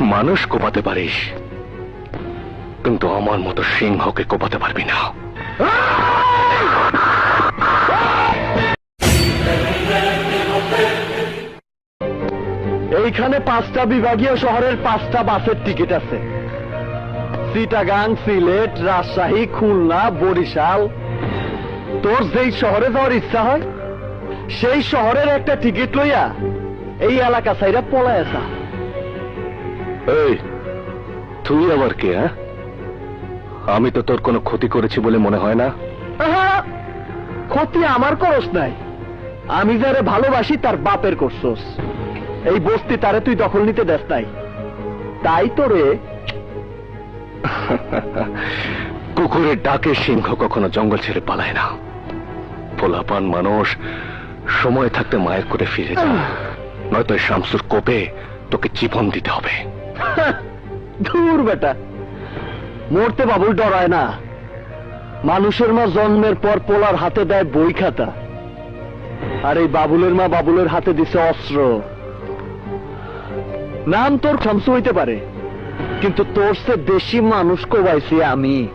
মানুষ কোপাতে পারিস, কিন্তু আমার মতো সিংহকে কোপাতে পারবি না। এইখানে পাঁচটা বিভাগীয় শহরের পাঁচটা বাসের টিকিট আছে। চিটাগাং, সিলেট, রাজশাহী, খুলনা, বরিশাল। তোর যেই শহরে যাওয়ার ইচ্ছা হয়, সেই শহরের একটা টিকিট লইয়া এই এলাকা সাইরা পলায় আসা এই তুই আবার কে হ্যাঁ? আমি তো তোর কোনো ক্ষতি করেছি বলে মনে হয় না। ক্ষতি আমার করস নাই। আমি যারে ভালোবাসি তার বাপের করছস। এই বস্তি তারে তুই দখল নিতে দেস নাই। তাই তো রে কুকুরের ডাকে সিংহ কখনো জঙ্গল ছেড়ে পালায় না। পোলাপান মানুষ সময় থাকতে মায়ের করে ফিরে যা নয়তো শামসুর কোপে তোকে জীবন দিতে হবে। ধুর বেটা। মরতে বাবুল ডরায় না। মানুষের মা জন্মের পর পোলার হাতে দেয় বই খাতা। আর এই বাবুলের মা বাবুলের হাতে দিছে অস্ত্র। নাম তোর শামসু হইতে পারে, কিন্তু তোর সে দেশি মানুষ কোবাইছি আমি।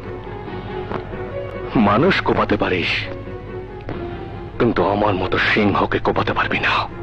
মানুষ কোপাতে পারিস, কিন্তু আমার মতো সিংহকে কোপাতে পারবি না!